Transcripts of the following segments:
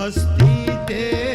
ਹਸਤੀ ਦੇਖ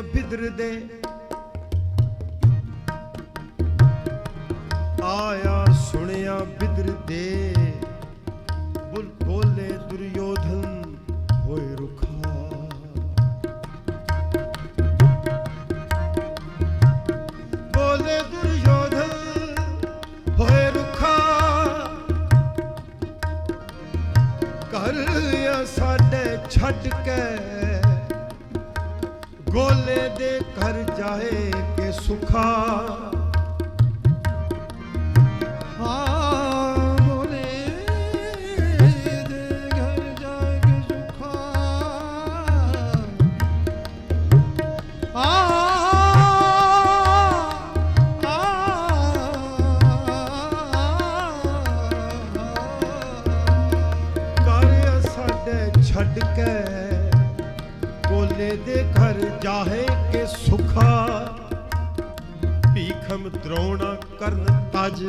ਨਾ ਬਿਦਰਦੇ। ਆਇਆ ਸੁਣਿਆ ਬਿਦਰਦੇ। ਬੁਲ ਬੋਲੇ ਦੁਰਯੋਧਨ ਹੋਏ ਰੁਖਾ। ਬੋਲੇ ਦੁਰਯੋਧਨ ਹੋਏ ਰੁਖਾ। ਕਰ ਸਾਡੇ ਛੱਡ ਕੇ ਗੋਲੇ ਦੇ ਘਰ ਜਾਏ ਕੇ ਸੁਖਾ। ਆ ਘਰ ਸਾਡੇ ਛੱਡ ਕੇ ਗੋਲੇ ਦੇ ਘਰ ਜਾਏ ਕਿ ਸੁਖਾ। ਭੀਖਮ ਦਰੋਣਾ ਕਰਨ ਤਜ।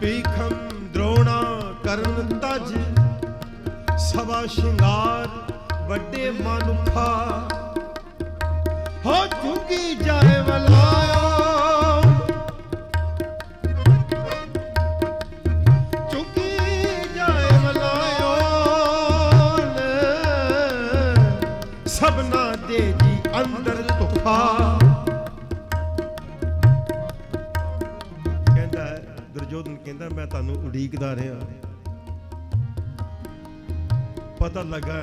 ਭੀਖਮ ਦਰੋਣਾ ਕਰਨ ਤਜ। ਸਵਾ ਸ਼ਿੰਗਾਰ ਵੱਡੇ ਮਨੁੱਖਾ। ਹੋ ਝੁਕੀ ਜਾਏ ਵਲਾਇਓ ਮੈਂ ਤੁਹਾਨੂੰ ਉਡੀਕਦਾ ਰਿਹਾ। ਪਤਾ ਲੱਗਾ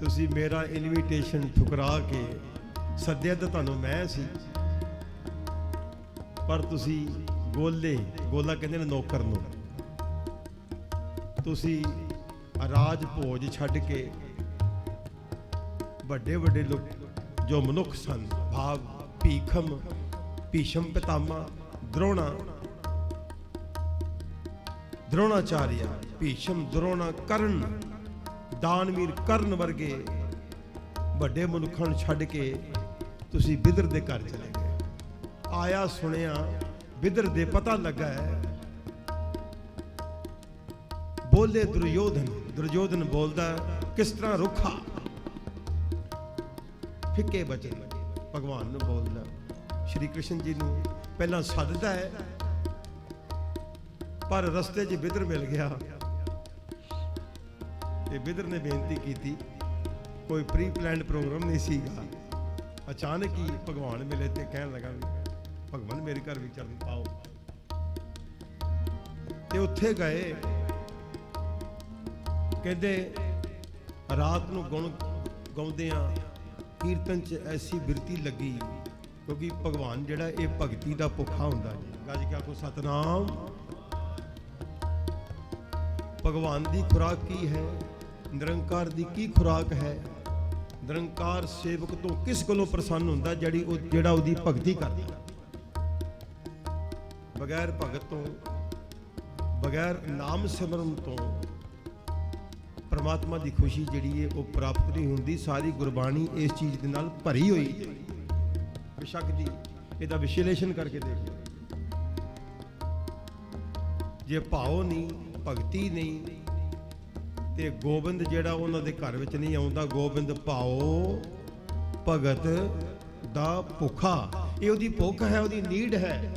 ਤੁਸੀਂ ਮੇਰਾ ਇਨਵੀਟੇਸ਼ਨ ਠੁਕਰਾ ਕੇ ਸੱਦਿਆ ਤਾਂ ਤੁਹਾਨੂੰ ਮੈਂ ਸੀ। ਪਰ ਤੁਸੀਂ ਗੋਲੇ, ਗੋਲਾ ਕਹਿੰਦੇ ਨੇ ਨੌਕਰ ਨੂੰ। ਤੁਸੀਂ ਰਾਜ ਭੋਜ ਛੱਡ ਕੇ ਵੱਡੇ ਵੱਡੇ ਲੋਕ ਜੋ ਮਨੁੱਖ ਸਨ, ਭਾਵ, ਭੀਖਮ, ਭੀਸ਼ਮ ਪਿਤਾਮਾ, ਦਰੋਣਾ ਦ੍ਰੋਣਾਚਾਰਿਆ ਭੀਸ਼ਮ ਦ੍ਰੋਣਾ ਕਰਨ ਦਾਨਵੀਰ ਕਰਨ ਵਰਗੇ ਵੱਡੇ ਮਨੁੱਖਾਂ ਨੂੰ ਛੱਡ ਕੇ ਤੁਸੀਂ ਬਿਦਰ ਦੇ ਘਰ ਚਲੇ ਗਏ ਆਇਆ ਸੁਣਿਆ ਬਿਦਰ ਦੇ ਪਤਾ ਲੱਗਾ ਹੈ ਬੋਲੇ ਦੁਰਯੋਧਨ ਦੁਰਯੋਧਨ ਬੋਲਦਾ ਕਿਸ ਤਰ੍ਹਾਂ ਰੁੱਖਾ ਫਿੱਕੇ ਬਚਨ ਭਗਵਾਨ ਨੂੰ ਬੋਲਦਾ ਸ਼੍ਰੀ ਕ੍ਰਿਸ਼ਨ ਜੀ ਨੂੰ ਪਹਿਲਾਂ ਸੱਦਦਾ ਹੈ ਪਰ ਰਸਤੇ 'ਚ ਬਿਦਰ ਮਿਲ ਗਿਆ। ਤੇ ਬਿਦਰ ਨੇ ਬੇਨਤੀ ਕੀਤੀ, ਕੋਈ ਪ੍ਰੀ ਪਲਾਨਡ ਪ੍ਰੋਗਰਾਮ ਨਹੀਂ ਸੀਗਾ। ਅਚਾਨਕ ਹੀ ਭਗਵਾਨ ਮਿਲੇ ਤੇ ਕਹਿਣ ਲੱਗਾ ਵੀ, ਭਗਵਾਨ ਮੇਰੇ ਘਰ ਵੀ ਚਰਨ ਪਾਓ ਤੇ ਉੱਥੇ ਗਏ। ਕਹਿੰਦੇ, ਰਾਤ ਨੂੰ ਗੁਣ ਗਾਉਂਦੇ ਆ ਕੀਰਤਨ 'ਚ ਐਸੀ ਬਿਰਤੀ ਲੱਗੀ, ਕਿਉਂਕਿ ਭਗਵਾਨ ਜਿਹੜਾ ਇਹ ਭਗਤੀ ਦਾ ਭੁੱਖਾ ਹੁੰਦਾ ਜੀ ਗੱਜ ਕਿਆ ਕੋ ਸਤਨਾਮ ਭਗਵਾਨ ਦੀ ਖੁਰਾਕ ਕੀ ਹੈ? ਨਿਰੰਕਾਰ ਦੀ ਕੀ ਖੁਰਾਕ ਹੈ? ਨਿਰੰਕਾਰ ਸੇਵਕ ਤੋਂ ਕਿਸ ਕੋਲੋਂ ਪ੍ਰਸੰਨ ਹੁੰਦਾ ਜਿਹੜੀ ਉਹ, ਜਿਹੜਾ ਉਹਦੀ ਭਗਤੀ ਕਰਦਾ? ਬਗੈਰ ਭਗਤ ਤੋਂ, ਬਗੈਰ ਨਾਮ ਸਿਮਰਨ ਤੋਂ ਪਰਮਾਤਮਾ ਦੀ ਖੁਸ਼ੀ ਜਿਹੜੀ ਹੈ ਉਹ ਪ੍ਰਾਪਤ ਨਹੀਂ ਹੁੰਦੀ। ਸਾਰੀ ਗੁਰਬਾਣੀ ਇਸ ਚੀਜ਼ ਦੇ ਨਾਲ ਭਰੀ ਹੋਈ ਹੈ। ਬਿਸ਼ੱਕ ਦੀ ਇਹਦਾ ਵਿਸ਼ਲੇਸ਼ਣ ਕਰਕੇ ਦੇਖ ਲਓ। ਜੇ ਭਾਉ ਨਹੀਂ ਭਗਤੀ ਨਹੀਂ। ਤੇ ਗੋਬਿੰਦ ਜਿਹੜਾ ਉਹਨਾਂ ਦੇ ਘਰ ਵਿੱਚ ਨਹੀਂ ਆਉਂਦਾ, ਗੋਬਿੰਦ ਭਾਓ ਭਗਤ ਦਾ ਭੁੱਖਾ। ਇਹ ਉਹਦੀ ਭੁੱਖ ਹੈ, ਉਹਦੀ ਨੀਡ ਹੈ।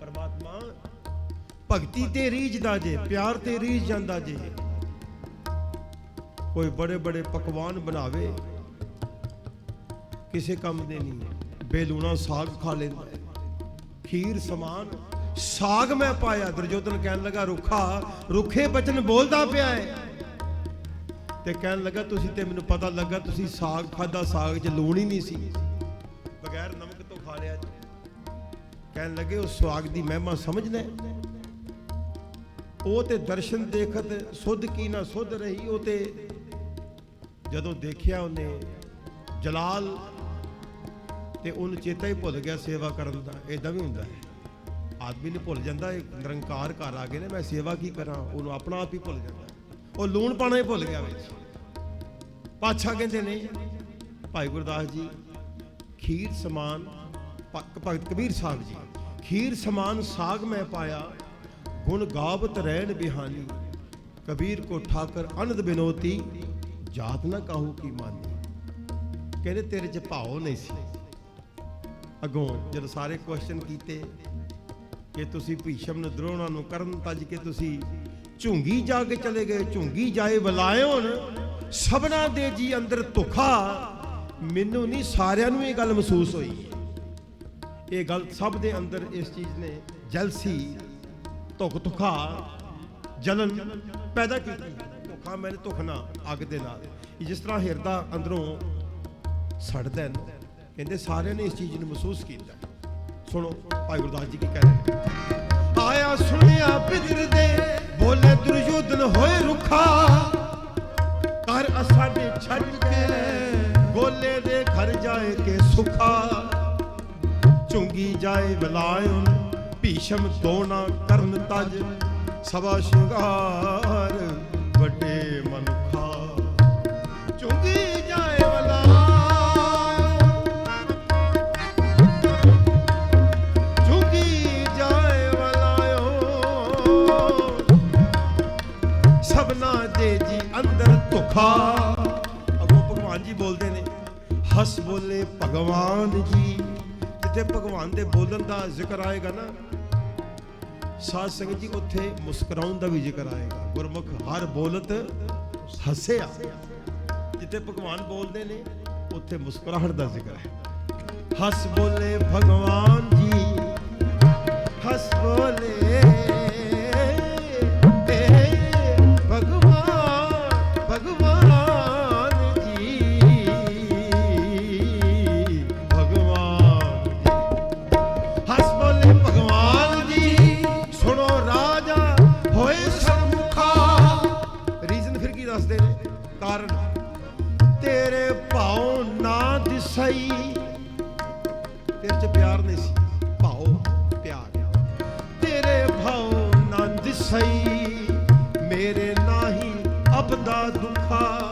ਪਰਮਾਤਮਾ, ਭਗਤੀ ਤੇ ਰੀਝਦਾ ਜੇ, ਪਿਆਰ ਤੇ ਰੀਝ ਜਾਂਦਾ ਜੇ। ਕੋਈ ਬੜੇ ਬੜੇ ਪਕਵਾਨ ਬਣਾਵੇ, ਕਿਸੇ ਕੰਮ ਦੇ ਨਹੀਂ। ਬੇਲੂਣਾ ਸਾਗ ਖਾ ਲੈਂਦਾ। ਖੀਰ ਸਮਾਨ ਸਾਗ ਮੈਂ ਪਾਇਆ ਦਰਜੋਤਨ ਕਹਿਣ ਲੱਗਾ, ਰੁੱਖਾ, ਰੁੱਖੇ ਬਚਨ ਬੋਲਦਾ ਪਿਆ ਹੈ ਤੇ ਕਹਿਣ ਲੱਗਾ, ਤੁਸੀਂ ਤੇ ਮੈਨੂੰ ਪਤਾ ਲੱਗਾ, ਤੁਸੀਂ ਸਾਗ ਖਾਦਾ ਸਾਗ 'ਚ ਲੂਣ ਹੀ ਨਹੀਂ ਸੀ। ਬਗੈਰ ਨਮਕ ਤੋਂ ਖਾ ਲਿਆ। ਕਹਿਣ ਲੱਗੇ, ਉਹ ਸਵਾਗ ਦੀ ਮਹਿਮਾ ਸਮਝਦਾ ਹੈ? ਉਹ ਤੇ ਦਰਸ਼ਨ ਦੇਖਤ, ਸੁਧ ਕੀ ਨਾ ਸੁਧ ਰਹੀ, ਉਹ ਤੇ ਜਦੋਂ ਦੇਖਿਆ ਉਹਨੇ ਜਲਾਲ, ਤੇ ਉਹਨੂੰ ਚੇਤਾ ਹੀ ਭੁੱਲ ਗਿਆ ਸੇਵਾ ਕਰਨ ਦਾ। ਇਦਾਂ ਵੀ ਹੁੰਦਾ ਹੈ। ਆਦਮੀ ਨੂੰ ਭੁੱਲ ਜਾਂਦਾ ਇਹ ਨਿਰੰਕਾਰ ਘਰ ਆ ਗਏ ਨੇ, ਮੈਂ ਸੇਵਾ ਕੀ ਕਰਾਂ? ਉਹਨੂੰ ਆਪਣਾ ਆਪ ਹੀ ਭੁੱਲ ਜਾਂਦਾ ਉਹ ਲੂਣ ਪਾਣਾ ਹੀ ਭੁੱਲ ਗਿਆ ਵਿੱਚ। ਪਾਛਾ ਕਹਿੰਦੇ ਨੇ, ਭਾਈ ਗੁਰਦਾਸ ਜੀ, ਖੀਰ ਸਮਾਨ ਭ- ਭਗਤ ਕਬੀਰ ਸਾਹਿਬ ਜੀ, ਖੀਰ ਸਮਾਨ ਸਾਗ ਮੈਂ ਪਾਇਆ, ਗੁਣ ਗਾਵਤ ਰਹਿਣ ਬਿਹਾਨੀ, ਕਬੀਰ ਕੋ ਠਾਕਰ ਅਨੰਦ ਬਿਨੋਤੀ, ਜਾਤ ਨਾ ਕਾਹੂ ਕੀ ਮਾਨੀ। ਕਹਿੰਦੇ, ਤੇਰੇ ਚ ਭਾਉ ਨਹੀਂ ਸੀ। ਅੱਗੋਂ ਜਦੋਂ ਸਾਰੇ ਕੁਐਸਚਨ ਕੀਤੇ ਕਿ ਤੁਸੀਂ ਭੀਸ਼ਮ ਨੂੰ ਦ੍ਰੋਣਾ ਨੂੰ ਕਰਨ ਤੱਜ ਕੇ ਤੁਸੀਂ ਝੁੰਗੀ ਜਾ ਕੇ ਚਲੇ ਗਏ, ਝੁੰਗੀ ਜਾਏ ਬੁਲਾਇਓਨ ਸਭਨਾ ਦੇ ਜੀ ਅੰਦਰ ਧੋਖਾ। ਮੈਨੂੰ ਨਹੀਂ ਸਾਰਿਆਂ ਨੂੰ ਇਹ ਗੱਲ ਮਹਿਸੂਸ ਹੋਈ। ਇਹ ਗੱਲ ਸਭ ਦੇ ਅੰਦਰ ਇਸ ਚੀਜ਼ ਨੇ ਜਲਸੀ, ਧੁੱਖ ਧੁਖਾ, ਜਲਨ ਪੈਦਾ ਕੀਤੀ। ਧੋਖਾ ਮੈਨੇ ਧੁਖਣਾ ਅੱਗ ਦੇ ਨਾਲ। ਜਿਸ ਤਰ੍ਹਾਂ ਹਿਰਦਾ ਅੰਦਰੋਂ ਸੜਦਾ ਹੈ ਕਹਿੰਦੇ ਸਾਰਿਆਂ ਨੇ ਇਸ ਚੀਜ਼ ਨੂੰ ਮਹਿਸੂਸ ਕੀਤਾ। ਸੁਣੋ, ਭਾਈ ਗੁਰਦਾਸ ਜੀ ਕੀ ਕਹਿ ਰਹੇ ਨੇ? ਆਇਆ ਸੁਣਿਆ ਬਿਦਰ ਦੇ, ਬੋਲੇ ਦੁਰਯੋਧਨ ਹੋਏ ਰੁਖਾ। ਕਰ ਅਸਾਡੇ ਛੱਡ ਕੇ, ਗੋਲੇ ਦੇ ਘਰ ਜਾਏ ਕੇ ਸੁਖਾ। ਚੁੰਗੀ ਜਾਏ ਬਲਾਇਨ ਭੀਸ਼ਮ ਦੋਣਾ ਕਰਨ ਤਜ। ਸਵਾ ਸ਼ਿੰਗਾਰ ਵੱਡੇ ਮਨ ਦੇ ਜੀ ਅੰਦਰ ਧੁਖਾ ਅਗੋ ਭਗਵਾਨ ਜੀ ਬੋਲਦੇ ਨੇ, ਹੱਸ ਬੋਲੇ ਭਗਵਾਨ ਜੀ। ਜਿੱਥੇ ਭਗਵਾਨ ਦੇ ਬੋਲਣ ਦਾ ਜ਼ਿਕਰ ਆਏਗਾ ਨਾ, ਸਾਧ ਸੰਗਤ ਜੀ ਉੱਥੇ ਮੁਸਕਰਾਉਣ ਦਾ ਵੀ ਜ਼ਿਕਰ ਆਏਗਾ। ਗੁਰਮੁਖ ਹਰ ਬੋਲਤ ਹੱਸਿਆ। ਜਿੱਥੇ ਭਗਵਾਨ ਬੋਲਦੇ ਨੇ, ਉੱਥੇ ਮੁਸਕਰਾਹਟ ਦਾ ਜ਼ਿਕਰ ਹੈ। ਹੱਸ ਬੋਲੇ ਭਗਵਾਨ ਜੀ, ਹੱਸ ਬੋਲੇ ਮੇਰੇ ਨਾਹੀ ਅਬਦਾ ਦੁਖਾ